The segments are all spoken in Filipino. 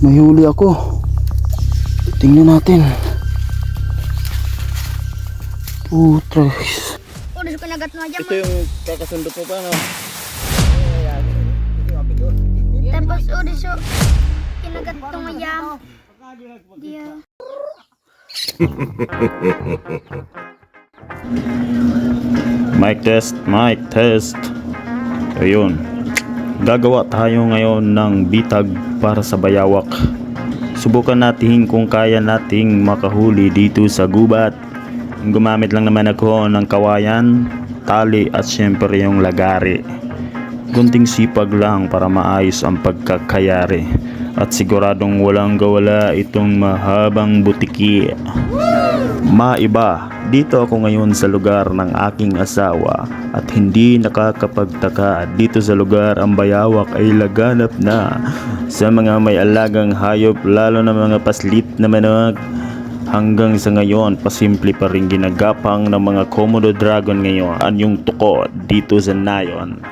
May huli ako. Tingnan natin. No aja Ito yung kakasundo ko pa, no? Tapos udah so kinagat tong ayam. Dia. Mic test, mic test. Ayun. Gagawa tayo ngayon ng bitag para sa bayawak. Subukan natin kung kaya nating makahuli dito sa gubat. Gumamit lang naman ako ng kawayan, tali at syempre yung lagari. Gunting sipag lang para maayos ang pagkakayari. At siguradong walang gawala itong mahabang butiki. Maiba, dito ako ngayon sa lugar ng aking asawa at hindi nakakapagtaka dito sa lugar ang bayawak ay laganap na sa mga may alagang hayop lalo na mga paslit na manok. Hanggang sa ngayon, pasimple pa rin ginagapang ng mga Komodo Dragon ngayon ang yung tuko dito sa Nayon.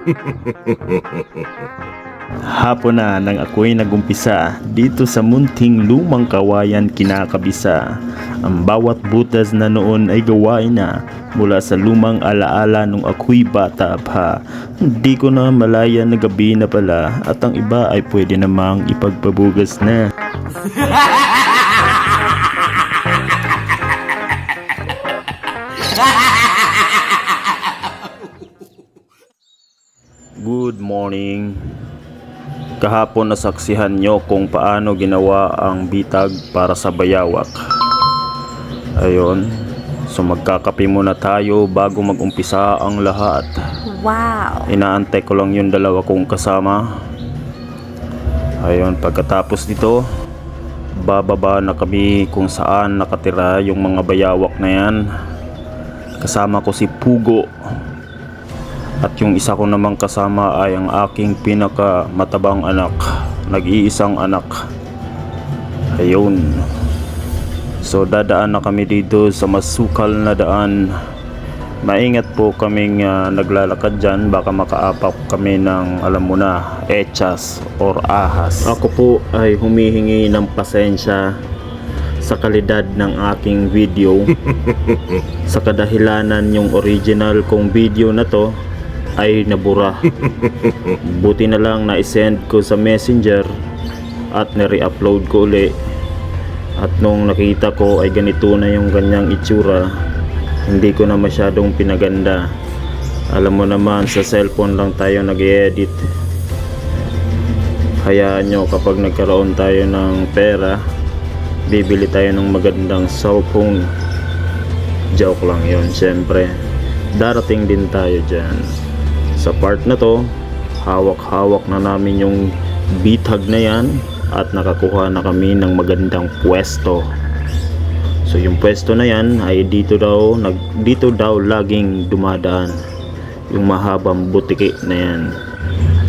Hapon na nang ako'y nagumpisa dito sa munting lumang kawayan kinakabisa. Ang bawat butas na noon ay gawain na mula sa lumang alaala nung ako'y bata pa. Hindi ko na malaya na gabi na pala at ang iba ay pwede namang ipagpabugas na. Good morning. Kahapon nasaksihan nyo kung paano ginawa ang bitag para sa bayawak. Ayun. So magkakape muna tayo bago magumpisa ang lahat. Wow. Inaantay ko lang yung dalawa kong kasama. Ayun, pagkatapos nito, bababa na kami kung saan nakatira yung mga bayawak na yan. Kasama ko si Pugo. At yung isa ko namang kasama ay ang aking pinaka matabang anak. Nag-iisang anak. Ayun. So dadaan na kami dito sa masukal na daan. Maingat po kaming ah, naglalakad dyan. Baka makaapak kami ng alam mo na, echas or ahas. Ako po ay humihingi ng pasensya sa kalidad ng aking video. sa kadahilanan yung original kong video na to ay nabura. Buti na lang na isend ko sa messenger at nire-upload ko uli. At nung nakita ko ay ganito na yung ganyang itsura, hindi ko na masyadong pinaganda. Alam mo naman sa cellphone lang tayo nag-edit. Hayaan nyo kapag nagkaroon tayo ng pera, bibili tayo ng magandang cellphone. Joke lang yon syempre. Darating din tayo dyan. Sa part na to, hawak-hawak na namin yung bitag na yan at nakakuha na kami ng magandang pwesto. So yung pwesto na yan ay dito daw nag dito daw laging dumadaan yung mahabang butiki na yan.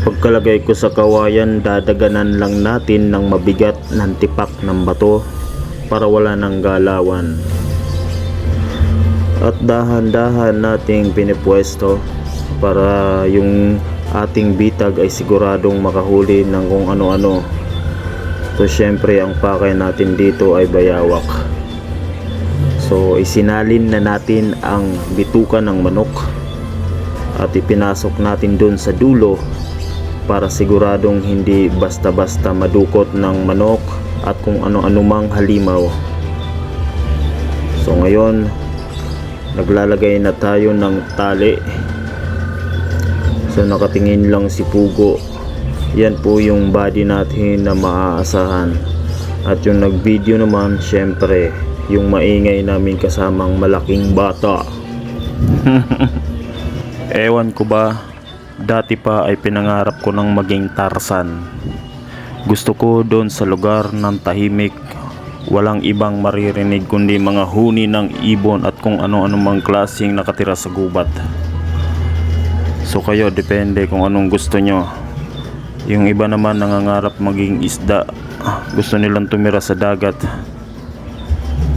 Pagkalagay ko sa kawayan, dadaganan lang natin ng mabigat ng tipak ng bato para wala ng galawan. At dahan-dahan nating pinipwesto para yung ating bitag ay siguradong makahuli ng kung ano-ano. So syempre ang pakay natin dito ay bayawak. So isinalin na natin ang bituka ng manok at ipinasok natin dun sa dulo para siguradong hindi basta-basta madukot ng manok at kung ano-ano mang halimaw. So ngayon naglalagay na tayo ng tali. So nakatingin lang si Pugo. Yan po yung body natin na maaasahan. At yung nag-video naman, syempre, yung maingay namin kasamang malaking bata. Ewan ko ba, dati pa ay pinangarap ko ng maging Tarsan. Gusto ko doon sa lugar ng tahimik, walang ibang maririnig kundi mga huni ng ibon at kung ano-ano mang klaseng nakatira sa gubat. So kayo, depende kung anong gusto nyo. Yung iba naman nangangarap maging isda. Gusto nilang tumira sa dagat.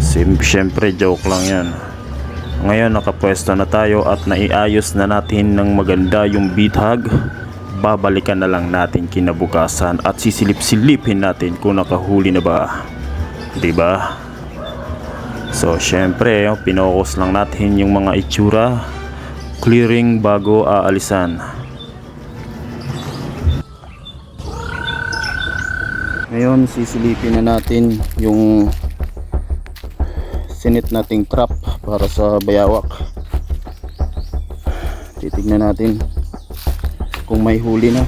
Siyempre, joke lang yan. Ngayon nakapwesto na tayo at naiayos na natin ng maganda yung bitag babalikan na lang natin kinabukasan at sisilip-silipin natin kung nakahuli na ba. 'Di ba? So, syempre, oh, pinokus lang natin yung mga itsura, clearing bago aalisan. Ngayon, sisilipin na natin yung sinit nating trap para sa bayawak. Titignan natin kung may huli na.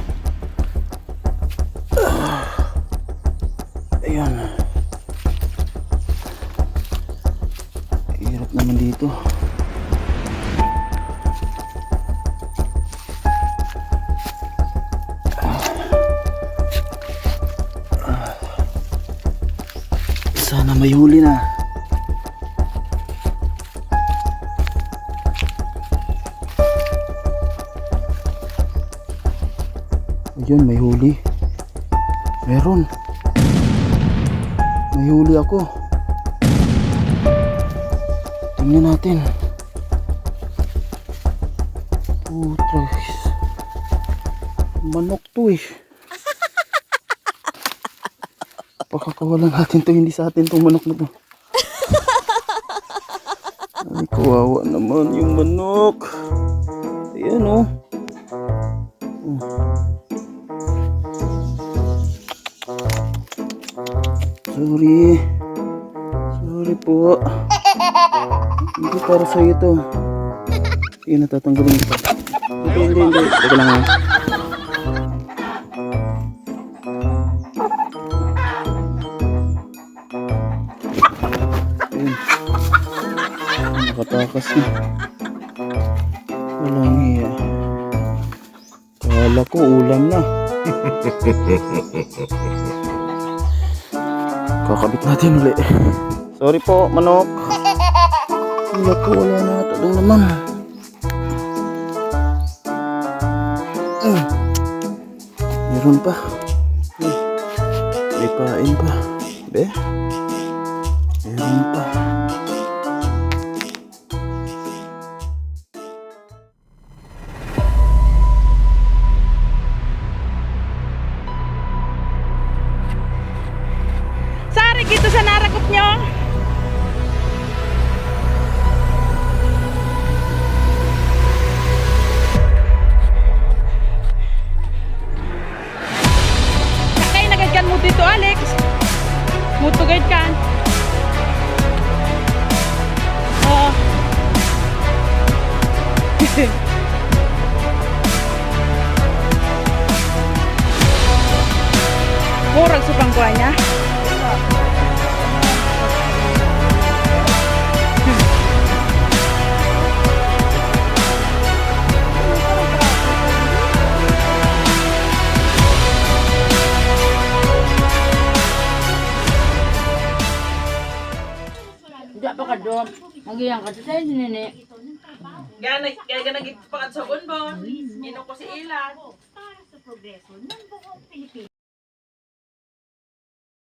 Ayan. Hirap naman dito. May huli na. Ayun, may huli. Meron. May huli ako. Tingnan natin. Putras. Manok to eh. Pakakawalan natin to, hindi sa atin tong manok na to. Ay, kawawa naman yung manok. Ayan oh. Oh. Sorry. Sorry po. Hindi para sa ito. Sige, natatanggalin ito. Hindi, hindi, hindi. Teka lang ha. Na. Walang iya. Kala ko ulam na. Kakabit natin uli. Sorry po, manok. Wala ko, wala na ito doon naman. Mm. Meron pa. May pain pa. Be? Meron pa. Sa narakop nyo. Sakay kan mo dito, Alex. Mutugad kan. Oo. Murag sa pangkuha niya. Doon. Magiyang ka sa nene. Gana, kaya ganag ito pa sa unbo. Ino ko si Ilan.